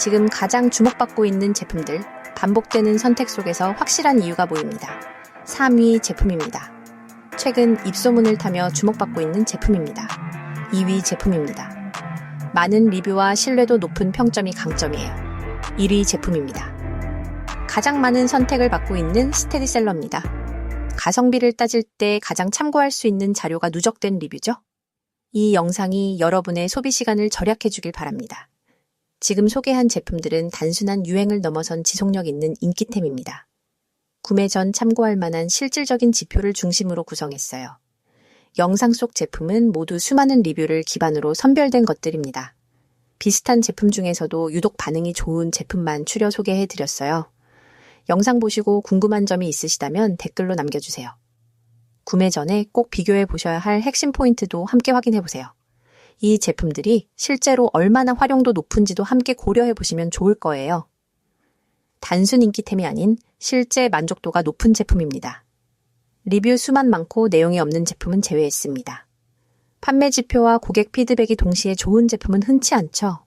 지금 가장 주목받고 있는 제품들, 반복되는 선택 속에서 확실한 이유가 보입니다. 3위 제품입니다. 최근 입소문을 타며 주목받고 있는 제품입니다. 2위 제품입니다. 많은 리뷰와 신뢰도 높은 평점이 강점이에요. 1위 제품입니다. 가장 많은 선택을 받고 있는 스테디셀러입니다. 가성비를 따질 때 가장 참고할 수 있는 자료가 누적된 리뷰죠. 이 영상이 여러분의 소비 시간을 절약해 주길 바랍니다. 지금 소개한 제품들은 단순한 유행을 넘어선 지속력 있는 인기템입니다. 구매 전 참고할 만한 실질적인 지표를 중심으로 구성했어요. 영상 속 제품은 모두 수많은 리뷰를 기반으로 선별된 것들입니다. 비슷한 제품 중에서도 유독 반응이 좋은 제품만 추려 소개해 드렸어요. 영상 보시고 궁금한 점이 있으시다면 댓글로 남겨주세요. 구매 전에 꼭 비교해 보셔야 할 핵심 포인트도 함께 확인해 보세요. 이 제품들이 실제로 얼마나 활용도 높은지도 함께 고려해 보시면 좋을 거예요. 단순 인기템이 아닌 실제 만족도가 높은 제품입니다. 리뷰 수만 많고 내용이 없는 제품은 제외했습니다. 판매 지표와 고객 피드백이 동시에 좋은 제품은 흔치 않죠.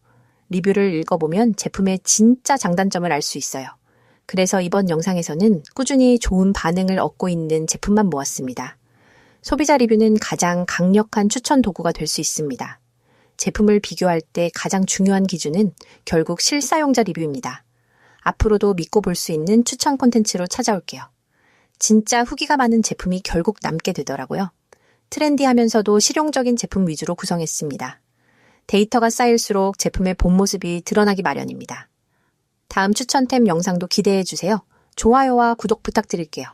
리뷰를 읽어보면 제품의 진짜 장단점을 알 수 있어요. 그래서 이번 영상에서는 꾸준히 좋은 반응을 얻고 있는 제품만 모았습니다. 소비자 리뷰는 가장 강력한 추천 도구가 될 수 있습니다. 제품을 비교할 때 가장 중요한 기준은 결국 실사용자 리뷰입니다. 앞으로도 믿고 볼 수 있는 추천 콘텐츠로 찾아올게요. 진짜 후기가 많은 제품이 결국 남게 되더라고요. 트렌디하면서도 실용적인 제품 위주로 구성했습니다. 데이터가 쌓일수록 제품의 본 모습이 드러나기 마련입니다. 다음 추천템 영상도 기대해 주세요. 좋아요와 구독 부탁드릴게요.